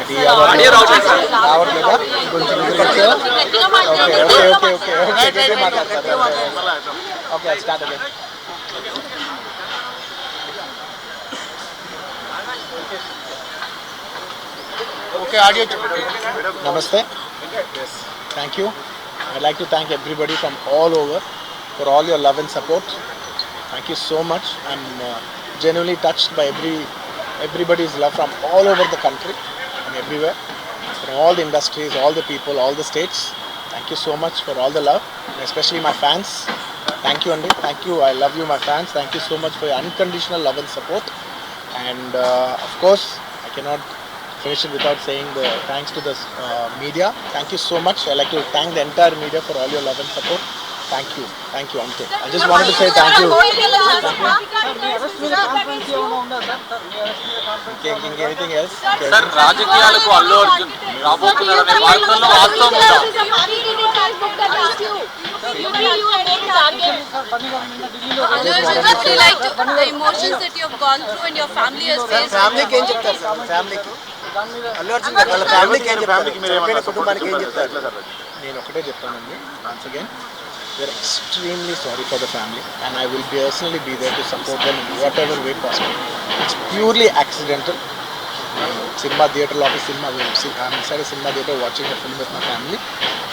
అది రావట్లేదా కొంచెం దగ్గరికి వచ్చావా? Okay okay okay okay okay గట్టిగా మాట్లాడతారు ఓకే స్టార్ట్ అదే okay audio Namaste. Thank you. I'd like to thank everybody from all over for all your love and support. Thank you so much. I'm uh, genuinely touched by every everybody's love from all over the country and everywhere, from all the industries, all the people, all the states. Thank you so much for all the love, especially my fans. Thank you, Andy. Thank you. I love you, my fans. Thank you so much for your unconditional love and support. And uh, of course, I cannot finish it without saying the thanks to the uh, media. Thank you so much. I like to thank the entire media for all your love and support. Thank you. Thank you, Ante. I just wanted to say thank you. Inke- inke- anything else? Okay. Sir రాజకీయాలకు అల్లు అర్జున్ రాబోతున్నారనే వార్తల్లో వాస్తవం ఉందా Just like to, the emotions that you have gone through and your family has faced. ఫ్యామిలీకి ఏం చెప్తారు sir ఫ్యామిలీకి అల్లు అర్జున్ గారు వాళ్ళ ఫ్యామిలీకి ఏం చెప్తారు చనిపోయిన కుటుంబానికి ఏం చెప్తారు నేను ఒకటే చెప్తానండి once again We're extremely sorry for the family, and I will personally be there to support them in whatever way possible. It's purely accidental. Cinema theater lobby, cinema. I'm inside a cinema theater watching a film with my family,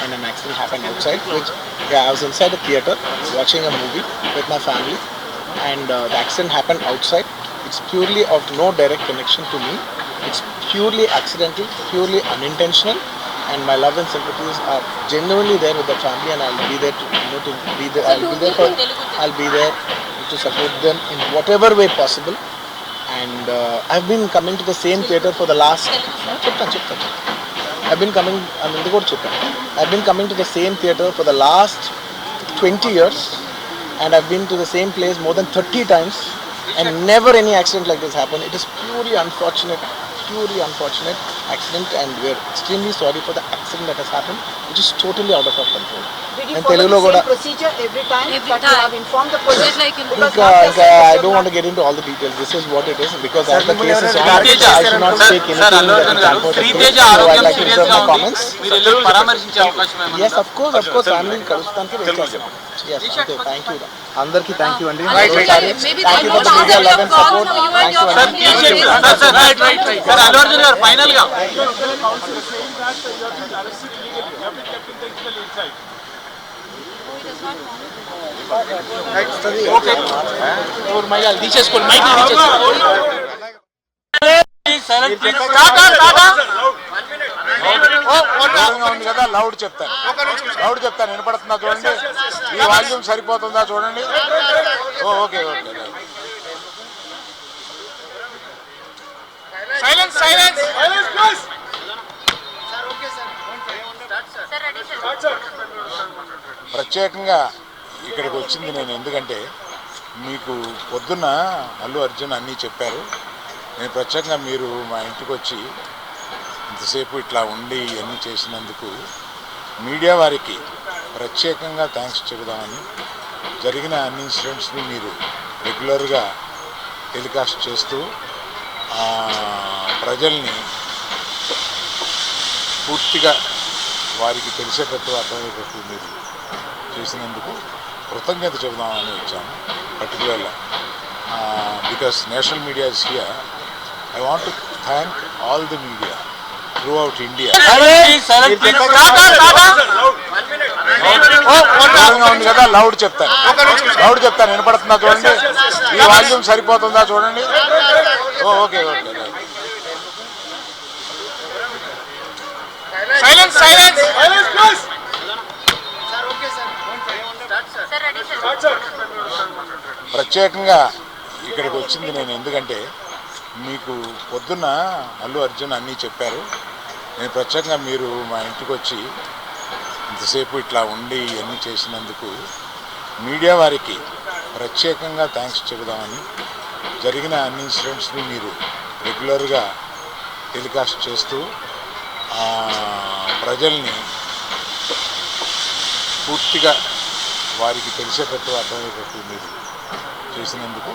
and an accident happened outside. Which, yeah, I was inside the theater watching a movie with my family, and uh, the accident happened outside. It's purely of no direct connection to me. It's purely accidental, purely unintentional, and my love and sympathies are uh, genuinely there with the family, and I'll be there to, you know, to be there. I'll be there for, I'll be there to support them in whatever way possible. And uh, I've been coming to the same theatre for the last. Chupta, chupta, chupta. I've been coming. I'm in the good chupta. I've been coming to the same theatre for the last 20 years, and I've been to the same place more than 30 times, and never any accident like this happened. It is purely unfortunate purely unfortunate accident and we're extremely sorry for the accident that has happened which is totally out of our control Did you And follow Telugulo the కూడా same procedure every time Every that you time. have informed the Was police? it like in Because ఇంకా not ఇంకా just I that don't you're want to get into all the details. This is what it is because Sir, as the మిమ్మల్ని case is ఎవరైనా on, target I should not sir speak sir anything Allu that Arjun is గారు unfortunate. Sriteja So I'd ఆరోగ్యం like to serious reserve గా my ఉంది comments. మీరు వెళ్ళి పరామర్శించే అవకాశం ఏమైనా Yes, of course, of course. Family కలుస్తానికి wait చేస్తున్నాం. Yes, అంతే. Thank you. అందరికీ థ్యాంక్ యూ అండి Right, right, Sorry. right. Maybe Thank you the for the media emotions love that and you have support. gone through, you and Thank you your అండి. family sir sir sir right right right sir Allu Arjun గారు final గా కదా loud చెప్తాను loud చెప్తాను వినపడుతుందా చూడండి ఈ volume సరిపోతుందా చూడండి oh okay okay silence silence ప్రత్యేకంగా ఇక్కడికి వచ్చింది నేను ఎందుకంటే మీకు పొద్దున్న అల్లు అర్జున్ అన్నీ చెప్పారు. నేను ప్రత్యేకంగా మీరు మా ఇంటికి వచ్చి ఇంతసేపు ఇట్లా ఉండి ఇవన్నీ చేసినందుకు మీడియా వారికి ప్రత్యేకంగా థ్యాంక్స్ చెబుదామని జరిగిన అన్ని ఇన్సిడెంట్స్ని మీరు రెగ్యులర్గా టెలికాస్ట్ చేస్తూ ప్రజల్ని పూర్తిగా వారికి తెలిసేటట్టు అర్థమయ్యేటట్టు మీరు చేసినందుకు కృతజ్ఞత చెబుదామని వచ్చాను పర్టికులర్గా because national media is here I want to thank all the media throughout India ఉంది కదా లౌడ్ చెప్తాను. లౌడ్ చెప్తాను వినపడుతుందా చూడండి? ఈ వాల్యూమ్ సరిపోతుందా చూడండి? Oh okay okay. Silence silence ప్రత్యేకంగా ఇక్కడికి వచ్చింది నేను ఎందుకంటే మీకు పొద్దున్న అల్లు అర్జున్ అన్నీ చెప్పారు. నేను ప్రత్యేకంగా మీరు మా ఇంటికి వచ్చి ఇంతసేపు ఇట్లా ఉండి ఇవన్నీ చేసినందుకు మీడియా వారికి ప్రత్యేకంగా థ్యాంక్స్ చెబుదామని జరిగిన అన్ని ఇన్సిడెంట్స్ని మీరు రెగ్యులర్గా టెలికాస్ట్ చేస్తూ ప్రజల్ని పూర్తిగా వారికి తెలిసేటట్టు అర్థమయ్యేటట్టు మీరు చేసినందుకు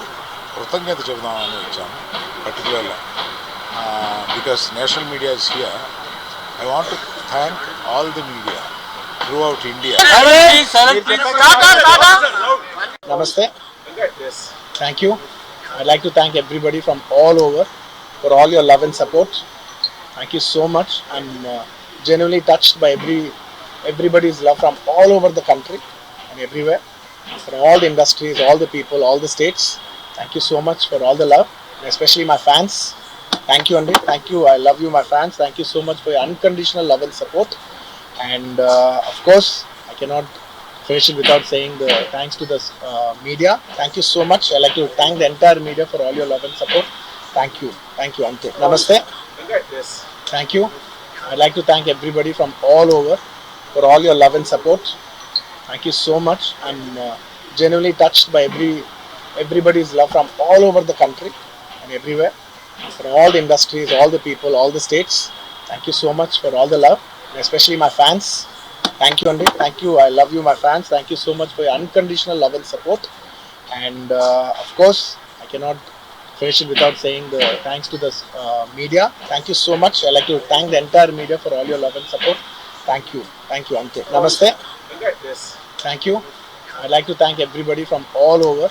కృతజ్ఞత చెబుదామని వచ్చాను పర్టికులర్గా because national media is here I want to thank all the media throughout India Namaste. Thank you. I'd like to thank everybody from all over for all your love and support. Thank you so much. I'm uh, genuinely touched by every everybody's love from all over the country and everywhere. For all the industries, all the people, all the states. Thank you so much for all the love, and especially my fans. Thank you, Andy. Thank you. I love you, my fans. Thank you so much for your unconditional love and support. And uh, of course, I cannot finish it without saying the thanks to the uh, media. Thank you so much. I like to thank the entire media for all your love and support. Thank you. Thank you, Ante. Namaste. Thank you. I'd like to thank everybody from all over for all your love and support. Thank you so much. I'm uh, genuinely touched by every everybody's love from all over the country and everywhere. For all the industries, all the people, all the states. Thank you so much for all the love, and especially my fans. Thank you, Andy. Thank you. I love you, my fans. Thank you so much for your unconditional love and support. And uh, of course, I cannot finish it without saying the thanks to the uh, media. Thank you so much. I'd like to thank the entire media for all your love and support. Thank you. Thank you, Ante. Namaste. Thank you. I'd like to thank everybody from all over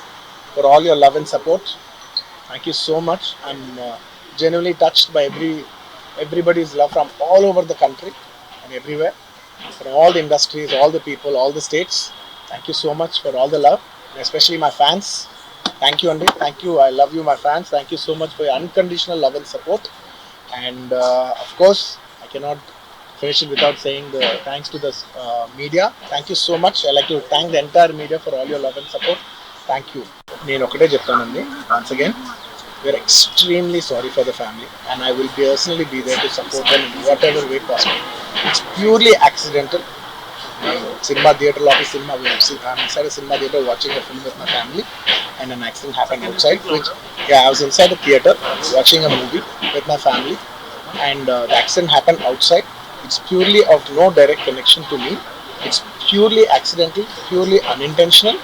for all your love and support. Thank you so much. I'm uh, genuinely touched by every everybody's love from all over the country and everywhere. For all the industries, all the people, all the states. Thank you so much for all the love, especially my fans. Thank you, Andy. Thank you. I love you, my fans. Thank you so much for your unconditional love and support. And uh, of course, I cannot finish it without saying the thanks to the uh, media. Thank you so much. I like to thank the entire media for all your love and support. Thank you. నేను ఒకటే చెప్తానండి once again we are extremely sorry for the family and I will personally be there to support them in whatever way possible it's purely accidental cinema థియేటర్లో office cinema inside cinema theatre watching a film with my family and an accident happen outside which I was inside the theatre watching a movie with my family and uh, the accident happened outside. it's purely of no direct connection to me. It's purely accidental, purely unintentional,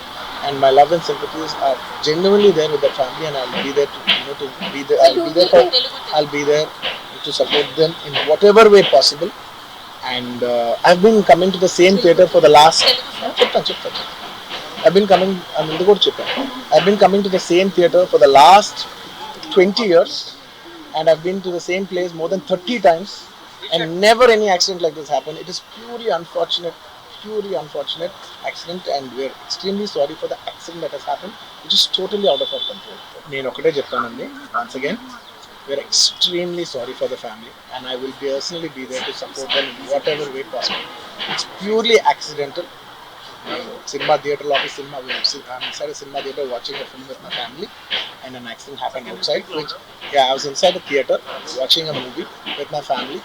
and my love and sympathies are genuinely there with the family, and I'll be there to you know to be there. I'll be there for I'll be there to support them in whatever way possible. And uh, I've been coming to the same theatre for the last. I've been coming. I'm in the good I've been coming to the same theatre for the last 20 years, and I've been to the same place more than 30 times and never any accident like this happened. It is purely unfortunate, purely unfortunate accident and we're extremely sorry for the accident that has happened, which is totally out of our control. నేను ఒకటే చెప్తానండి once again we are extremely sorry for the family and I will personally be there to support them in whatever way possible it's purely accidental cinema థియేటర్లో office cinema inside cinema theatre watching a film with my family and an accident happened outside. Which yeah, I was inside the theater watching a movie with my family,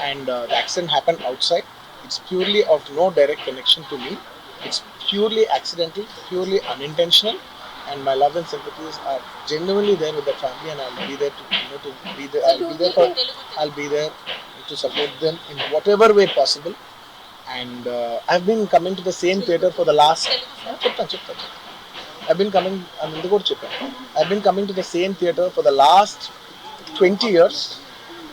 and uh, the accident happened outside. It's purely of no direct connection to me. It's purely accidental, purely unintentional, and my love and sympathies are genuinely there with the family, and I'll be there to you know to be there. I'll be there for I'll be there to support them in whatever way possible. And uh, I've been coming to the same theater for the last. Ah, I've been coming. I'm in the I've been coming to the same theater for the last 20 years.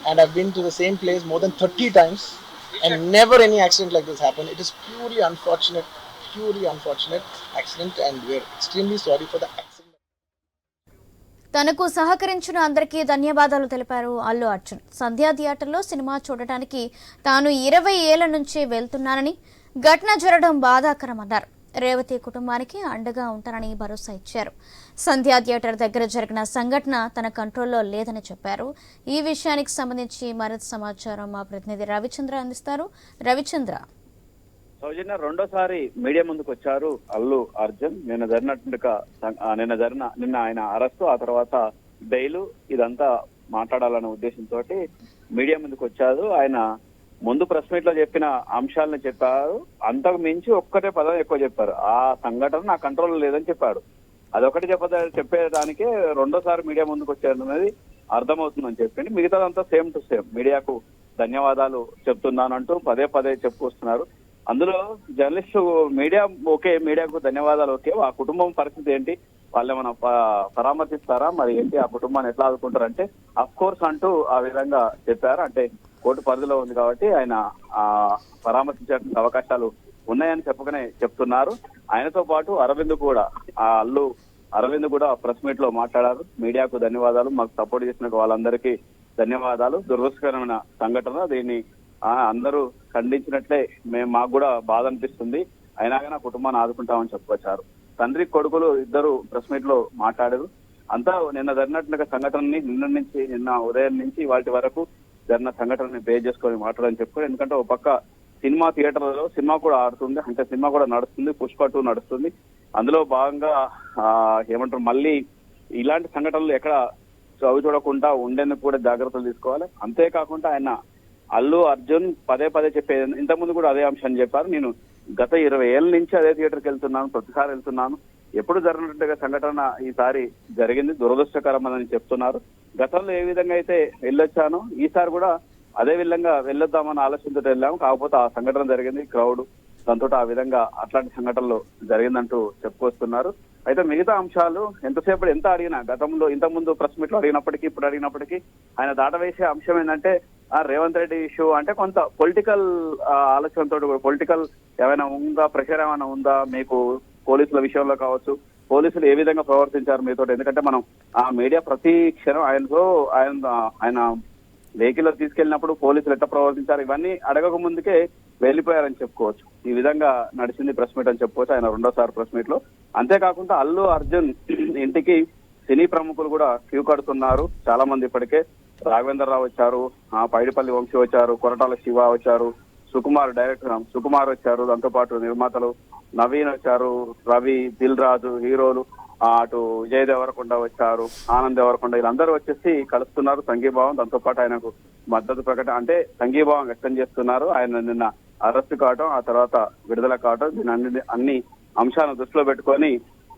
And I've been to the same place more than 30 times and never any accident like this happened. It is purely unfortunate, purely unfortunate accident and we're extremely sorry for the accident. తనకు సహకరించిన అందరికీ ధన్యవాదాలు తెలిపారు అల్లు అర్జున్ సంధ్యా థియేటర్లో cinema చూడటానికి తాను ఇరవై ఏళ్ళ నుంచి వెళ్తున్నానని ఘటన జరగడం బాధాకరమన్నారు రేవతి కుటుంబానికి అండగా ఉంటానని భరోసా ఇచ్చారు. సంధ్యా థియేటర్ దగ్గర జరిగిన సంఘటన తన కంట్రోల్లో లేదని చెప్పారు. ఈ విషయానికి సంబంధించి మరింత సమాచారం మా ప్రతినిధి రవిచంద్ర అందిస్తారు. రవిచంద్ర. సౌజన్య రెండోసారి మీడియా ముందుకు వచ్చారు అల్లు అర్జున్. నిన్న జరిగినట్టుగా నిన్న జరిగిన నిన్న ఆయన అరెస్టు ఆ తర్వాత బెయిల్ ఇదంతా మాట్లాడాలనే ఉద్దేశంతో మీడియా ముందుకు వచ్చారు. ఆయన ముందు ప్రెస్ మీట్లో చెప్పిన అంశాలను చెప్పారు. అంతకు మించి ఒక్కటే పదం ఎక్కువ చెప్పారు. ఆ సంఘటన నా కంట్రోల్ లేదని చెప్పాడు. అదొకటి చెప్పద చెప్పేదానికే రెండోసారి మీడియా ముందుకు వచ్చారు అనేది అర్థమవుతుందని చెప్పింది మిగతాదంతా సేమ్ టు సేమ్ మీడియాకు ధన్యవాదాలు చెప్తున్నానంటూ పదే పదే చెప్పుకొస్తున్నారు అందులో జర్నలిస్ట్ మీడియా ఓకే మీడియాకు ధన్యవాదాలు ఓకే. ఆ కుటుంబం పరిస్థితి ఏంటి? వాళ్ళు ఏమైనా ప- పరామర్శిస్తారా? మరి ఏంటి? ఆ కుటుంబాన్ని ఎట్లా ఆదుకుంటారంటే అఫ్ కోర్స్ అంటూ ఆ విధంగా చెప్పారు. అంటే కోర్టు పరిధిలో ఉంది కాబట్టి ఆయన ఆ అవకాశాలు ఉన్నాయని చెప్పకనే చెప్తున్నారు. ఆయనతో పాటు అరవింద్ కూడా ఆ అల్లు అరవింద్ కూడా ప్రెస్ మీట్లో మాట్లాడారు. మీడియాకు ధన్యవాదాలు. మాకు సపోర్ట్ చేసిన వాళ్ళందరికీ ధన్యవాదాలు. దురదృష్టకరమైన సంఘటన. దీన్ని అందరూ ఖండించినట్లే మేము మాకు కూడా బాధ అనిపిస్తుంది. అయినా కానీ ఆ కుటుంబాన్ని ఆదుకుంటామని చెప్పుకొచ్చారు. తండ్రి కొడుకులు ఇద్దరు ప్రెస్ మీట్లో మాట్లాడారు. అంతా నిన్న జరిగినట్టు సంఘటనని నిన్న నుంచి నిన్న ఉదయం నుంచి వాటి వరకు జరిగిన సంఘటనని బేస్ చేసుకొని మాట్లాడని చెప్పుకోరు ఎందుకంటే ఒక పక్క సినిమా థియేటర్లలో సినిమా కూడా ఆడుతుంది అంటే సినిమా కూడా నడుస్తుంది పుష్ప టూ నడుస్తుంది. అందులో భాగంగా ఆ, ఏమంటారు మళ్ళీ ఇలాంటి సంఘటనలు ఎక్కడ చవి చూడకుండా ఉండేందుకు కూడా జాగ్రత్తలు తీసుకోవాలి. అంతేకాకుండా ఆయన అల్లు అర్జున్ పదే పదే చెప్పేది ఇంతకుముందు కూడా అదే అంశాన్ని చెప్పారు. నేను గత ఇరవై ఏళ్ళ నుంచి అదే థియేటర్కి వెళ్తున్నాను ప్రతిసారి వెళ్తున్నాను. ఎప్పుడు జరిగినట్టుగా సంఘటన ఈసారి జరిగింది దురదృష్టకరమని చెప్తున్నారు. గతంలో ఏ విధంగా అయితే వెళ్ళొచ్చానో ఈసారి కూడా అదే విధంగా వెళ్ళొద్దామని ఆలోచనతో వెళ్ళాము. కాకపోతే ఆ సంఘటన జరిగింది. క్రౌడ్ దాంతో ఆ విధంగా అట్లాంటి సంఘటనలు జరిగిందంటూ చెప్పుకొస్తున్నారు. అయితే మిగతా అంశాలు ఎంతసేపు ఎంత అడిగినా గతంలో ఇంత ముందు ప్రెస్ మీట్లో అడిగినప్పటికీ ఇప్పుడు అడిగినప్పటికీ ఆయన దాటవేసే అంశం ఏంటంటే ఆ రేవంత్ రెడ్డి ఇష్యూ అంటే కొంత పొలిటికల్ ఆలోచనతో పొలిటికల్ ఏమైనా ఉందా ప్రెషర్ ఏమైనా ఉందా మీకు పోలీసుల విషయంలో కావచ్చు పోలీసులు ఏ విధంగా ప్రవర్తించారు మీతో? ఎందుకంటే మనం ఆ మీడియా ప్రతి క్షణం ఆయనతో ఆయన ఆయన వెహికల్లో తీసుకెళ్ళినప్పుడు పోలీసులు ఎట్లా ప్రవర్తించారు ఇవన్నీ అడగక ముందుకే వెళ్ళిపోయారని చెప్పుకోవచ్చు. ఈ విధంగా నడిచింది ప్రెస్ మీట్ అని చెప్పుకోవచ్చు ఆయన రెండోసారి ప్రెస్ మీట్లో అంతేకాకుండా అల్లు అర్జున్ ఇంటికి సినీ ప్రముఖులు కూడా క్యూ కడుతున్నారు. చాలా మంది ఇప్పటికే రాఘవేంద్రరావు వచ్చారు ఆ పైడిపల్లి వంశీ వచ్చారు కొరటాల శివ వచ్చారు సుకుమార్ డైరెక్టర్ సుకుమార్ వచ్చారు దాంతో పాటు నిర్మాతలు నవీన్ వచ్చారు రవి దిల్ రాజు హీరోలు అటు విజయ్ దేవరకొండ వచ్చారు ఆనంద్ దేవరకొండ వీళ్ళందరూ వచ్చేసి కలుస్తున్నారు సంఘీభావం. దాంతో పాటు ఆయనకు మద్దతు ప్రకటన అంటే సంఘీభావం వ్యక్తం చేస్తున్నారు. ఆయన నిన్న అరెస్ట్ కావటం ఆ తర్వాత విడుదల కావటం దీని అన్ని అన్ని అంశాలను దృష్టిలో పెట్టుకొని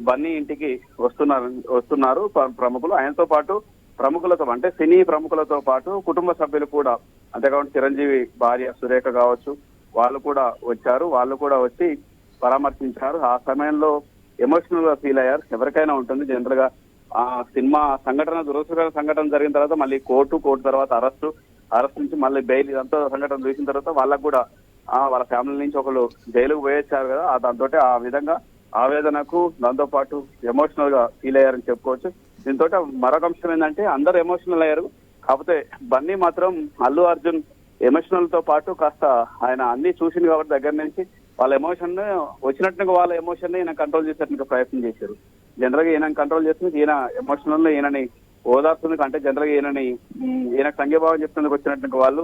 బన్నీ ఇంటికి వస్తున్నారు వస్తున్నారు ప్రముఖులు. ఆయనతో పాటు ప్రముఖులతో అంటే సినీ ప్రముఖులతో పాటు కుటుంబ సభ్యులు కూడా అంతేకాకుండా చిరంజీవి భార్య సురేఖ కావచ్చు వాళ్ళు కూడా వచ్చారు. వాళ్ళు కూడా వచ్చి పరామర్శించారు. ఆ సమయంలో ఎమోషనల్గా ఫీల్ అయ్యారు. ఎవరికైనా ఉంటుంది. జనరల్గా ఆ సినిమా సంఘటన దురదృష్టకర సంఘటన జరిగిన తర్వాత మళ్ళీ కోర్టు కోర్టు తర్వాత అరెస్టు అరెస్ట్ నుంచి మళ్ళీ బెయిల్ ఇదంతా సంఘటన చూసిన తర్వాత వాళ్ళకు కూడా ఆ వాళ్ళ ఫ్యామిలీ నుంచి ఒకరు జైలుకు పోయొచ్చారు కదా. ఆ దాంతో ఆ విధంగా ఆవేదనకు దాంతో పాటు ఎమోషనల్గా ఫీల్ అయ్యారని చెప్పుకోవచ్చు. దీంతో మరొక అంశం ఏంటంటే అందరు ఎమోషనల్ అయ్యారు. కాకపోతే బన్నీ మాత్రం అల్లు అర్జున్ ఎమోషనల్తో పాటు కాస్త ఆయన అన్ని చూసింది కాబట్టి దగ్గర నుంచి వాళ్ళ ఎమోషన్ వచ్చినట్టుగా వాళ్ళ ఎమోషన్ ఈయన కంట్రోల్ చేసేట్టుగా ప్రయత్నం చేశారు. జనరల్గా ఈయన కంట్రోల్ చేస్తుంది ఈయన ఎమోషనల్ ఈయనని ఓదార్తున్నది అంటే జనరల్గా ఈయనని ఈయన సంఘీభావం చెప్తున్నందుకు వచ్చినట్టుగా వాళ్ళు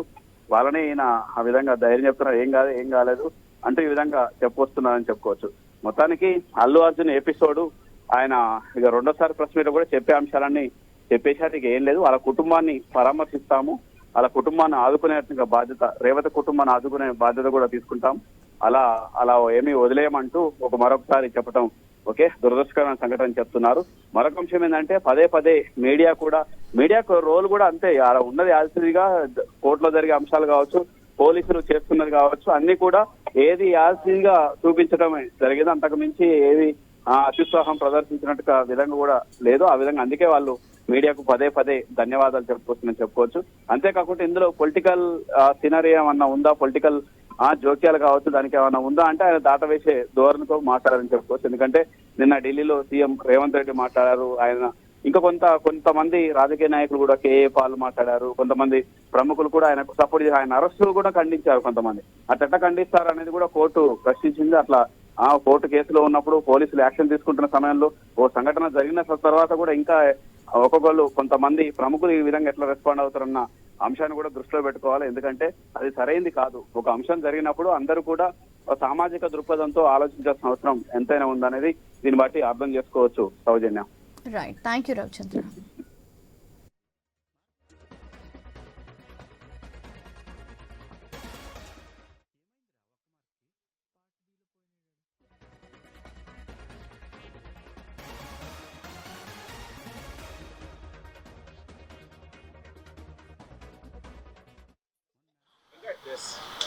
వాళ్ళనే ఈయన ఆ విధంగా ధైర్యం చెప్తున్నారు. ఏం కాదు ఏం కాలేదు అంటూ ఈ విధంగా చెప్పొస్తున్నారని చెప్పుకోవచ్చు. మొత్తానికి అల్లు అర్జున్ ఎపిసోడ్ ఆయన ఇక రెండోసారి ప్రెస్ మీట్ కూడా చెప్పే అంశాలన్నీ చెప్పేశారు. ఇక ఏం లేదు వాళ్ళ కుటుంబాన్ని పరామర్శిస్తాము. వాళ్ళ కుటుంబాన్ని ఆదుకునే బాధ్యత రేవతి కుటుంబాన్ని ఆదుకునే బాధ్యత కూడా తీసుకుంటాం. అలా అలా ఏమీ వదిలేయమంటూ ఒక మరొకసారి చెప్పటం ఓకే? దురదృష్టకరమైన సంఘటన చెప్తున్నారు. మరొక అంశం ఏంటంటే పదే పదే మీడియా కూడా మీడియా రోల్ కూడా అంతే. అలా ఉన్నది యాల్సిగా కోర్టులో జరిగే అంశాలు కావచ్చు పోలీసులు చేస్తున్నది కావచ్చు అన్ని కూడా ఏది యాల్సిగా చూపించడమే జరిగింది. అంతకు మించి ఏది అత్యుత్సాహం ప్రదర్శించినట్టుగా విధంగా కూడా లేదు. ఆ విధంగా అందుకే వాళ్ళు మీడియాకు పదే పదే ధన్యవాదాలు చెప్పుకోవచ్చునని చెప్పుకోవచ్చు. అంతేకాకుండా ఇందులో పొలిటికల్ సినరీ ఏమన్నా ఉందా? పొలిటికల్ ఆ జోక్యాలు కావచ్చు దానికి ఏమన్నా ఉందా అంటే ఆయన దాటవేసే ధోరణితో మాట్లాడారని చెప్పుకోవచ్చు. ఎందుకంటే నిన్న ఢిల్లీలో సీఎం రేవంత్ రెడ్డి మాట్లాడారు ఆయన ఇంకా కొంత కొంతమంది రాజకీయ నాయకులు కూడా కేఏ పాల్ మాట్లాడారు కొంతమంది ప్రముఖులు కూడా ఆయనకు సపోర్ట్ చేసి ఆయన అరెస్టులు కూడా ఖండించారు కొంతమంది. అట్లా ఎట్లా ఖండిస్తారు అనేది కూడా కోర్టు ప్రశ్నించింది. అట్లా ఆ కోర్టు కేసులో ఉన్నప్పుడు పోలీసులు యాక్షన్ తీసుకుంటున్న సమయంలో ఓ సంఘటన జరిగిన తర్వాత కూడా ఇంకా ఒక్కొక్కళ్ళు కొంతమంది ప్రముఖులు ఈ విధంగా ఎట్లా రెస్పాండ్ అవుతారన్న అంశాన్ని కూడా దృష్టిలో పెట్టుకోవాలి. ఎందుకంటే అది సరైంది కాదు. ఒక అంశం జరిగినప్పుడు అందరూ కూడా సామాజిక దృక్పథంతో ఆలోచించాల్సిన అవసరం ఎంతైనా ఉందనేది దీన్ని బట్టి అర్థం చేసుకోవచ్చు Soujanya. Right thank you Ravichandra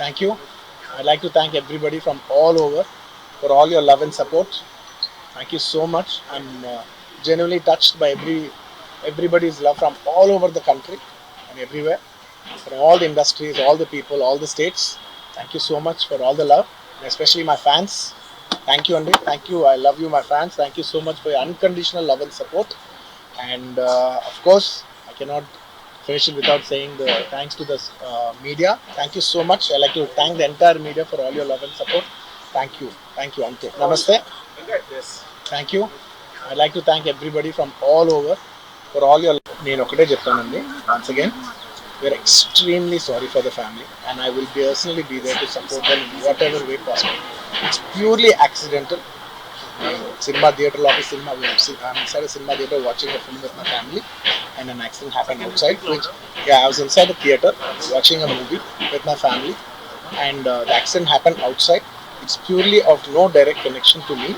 Thank you. I'd like to thank everybody from all over for all your love and support. Thank you so much. I'm uh, genuinely touched by every everybody's love from all over the country and everywhere. For all the industries, all the people, all the states. Thank you so much for all the love, and especially my fans. Thank you, Andy. Thank you. I love you, my fans. Thank you so much for your unconditional love and support. And uh, of course, I cannot finish it without saying the thanks to the uh, media. Thank you so much. I'd like to thank the entire media for all your love and support. Thank you. Thank you, Ante. Namaste. Thank you. I'd like to thank everybody from all over for all your నేను ఒకటే చెప్తానండి once again we're extremely sorry for the family and I will personally be there to support them whatever way possible it's purely accidental cinema theater lot of cinema we I'm inside a cinema theater watching a film with my family and an accident happened outside which yeah I was inside the theater watching a movie with my family and uh, the accident happened outside. It's purely of no direct connection to me